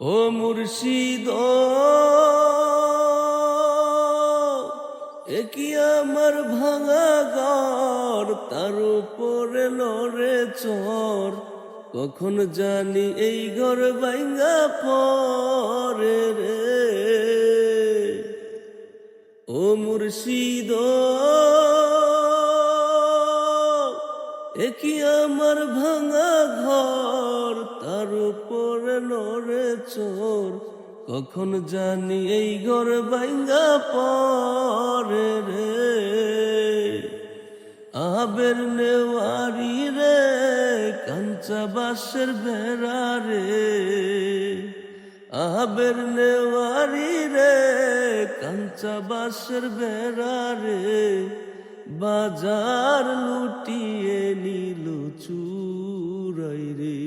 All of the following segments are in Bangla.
ও মুর্শিদ একই আমার ভাঙা ঘর? তার উপরে লড়ে চর। কখন জানি এই ঘর ভাঙ্গা পরে রে? ও মুর্শিদ একই আমার ভাঙা ঘর? চোর, কখন জানি এই ঘর ভাঙ্গা পরে রে। আবের নেওয়ারি রে, কাঞ্চা বাসের বেড়া রে। আবের নেওয়ারি রে, কাঞ্চা বাসের বেড়া রে। বাজার লুটিয়ে নিলু চুরাই রে।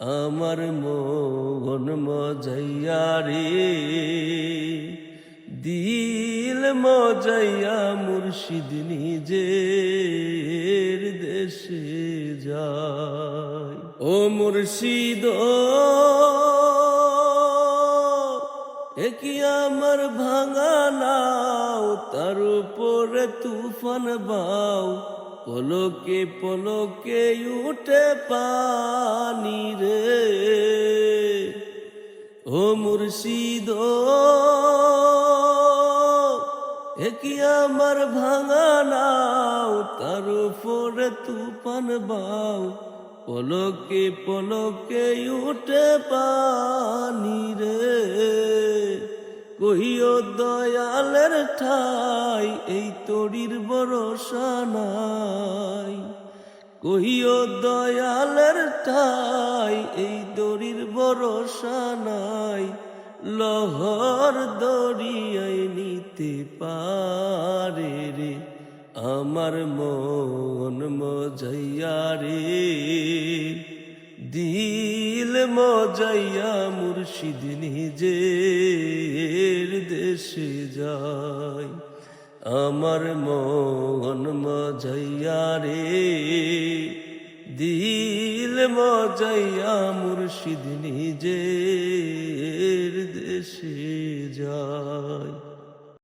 আমার মন মজাইয়া রে। দিল মজাইয়া মুর্শিদ নিজের দেশে যায়। ও মুর্শিদ একই আমার ভাঙা নাও? তার উপরে তুফান বাও। পলকে পলকে উঠে পানি রে। ও মুর্শিদ একই আমার ভাঙা নাও? তার উপরে তুফান বাও। পলকে পলকে উঠে পানি রে। কহিও দয়ালের ঠাই, এই তরির ভরসা নাই। কহিও দয়ালের ঠাই, এই দড়ির ভরসা নাই। লহর দরিয়াই নিতে পারে রে, আমার মন মজাইয়া রে। দিল মজাইয়া মুর্শিদ নিজের দেশে যায়, আমার মন মজাইয়া রে। দিল মজাইয়া মুর্শিদ নিজের দেশে যায়।